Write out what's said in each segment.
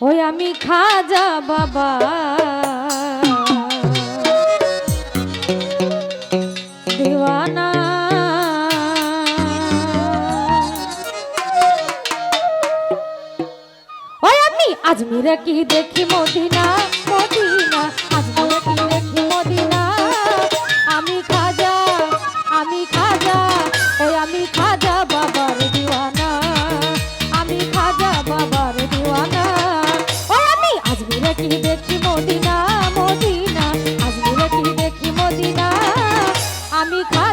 ওই আমি খাজা বাবা। আজমিরা কি দেখি মদিনা। আমি খা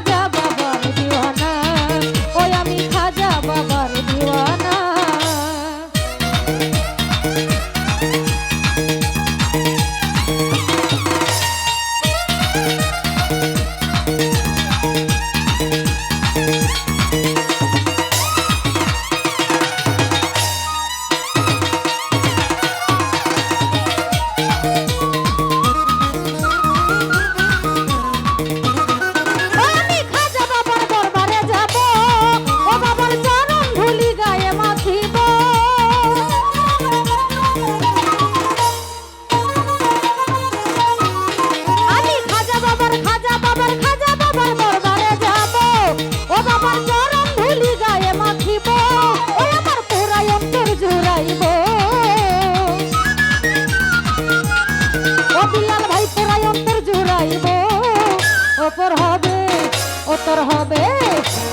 কতর হবে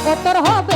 কতর হবে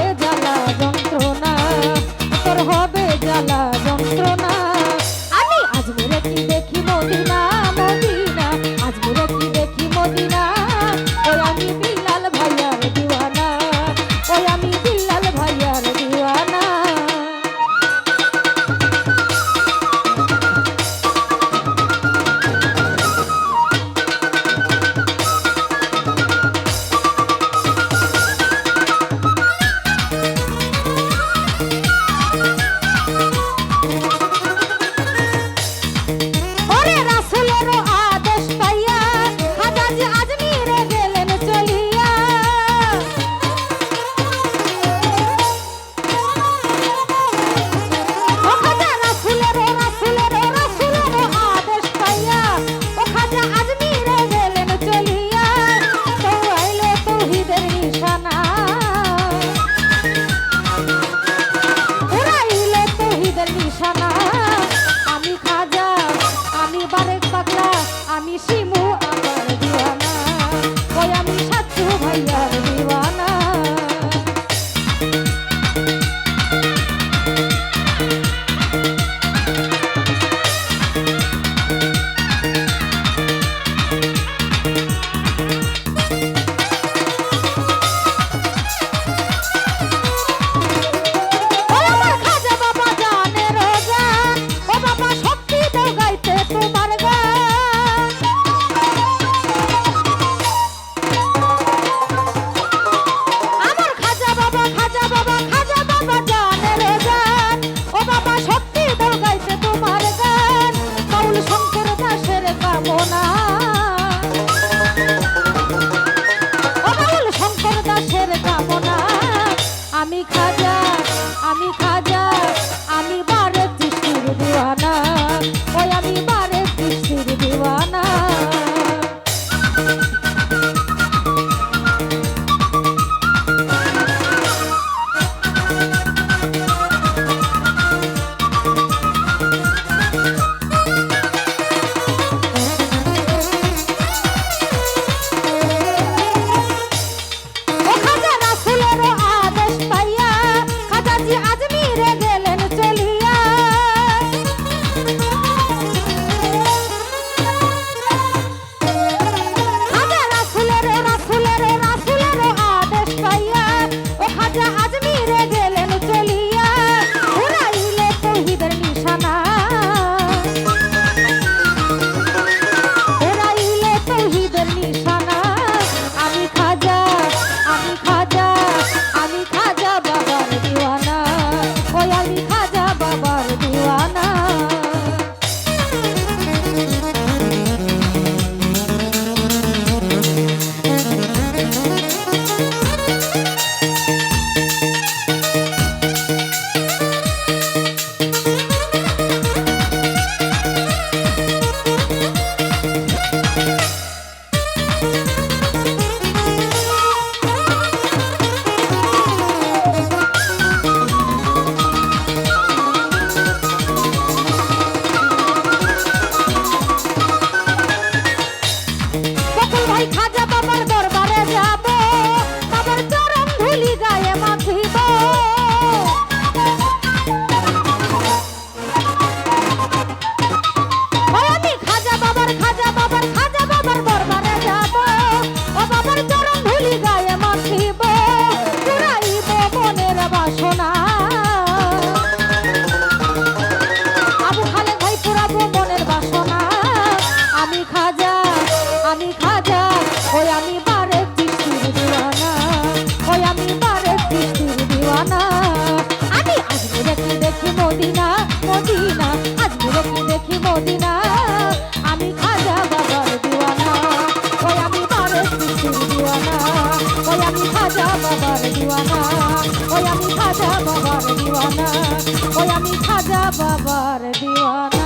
না ঠিকানা আমি আজকে দেখি দেখি মদিনা মদিনা। আজকে দেখি দেখি মদিনা। আমি খাজা বাবার দিওয়ানা। ওই আমি মানুষ শিশুর দিওয়ানা। ওই আমি খাজা বাবার দিওয়ানা। ওই আমি খাজা বাবার দিওয়ানা। ওই আমি খাজা বাবার দিওয়ানা।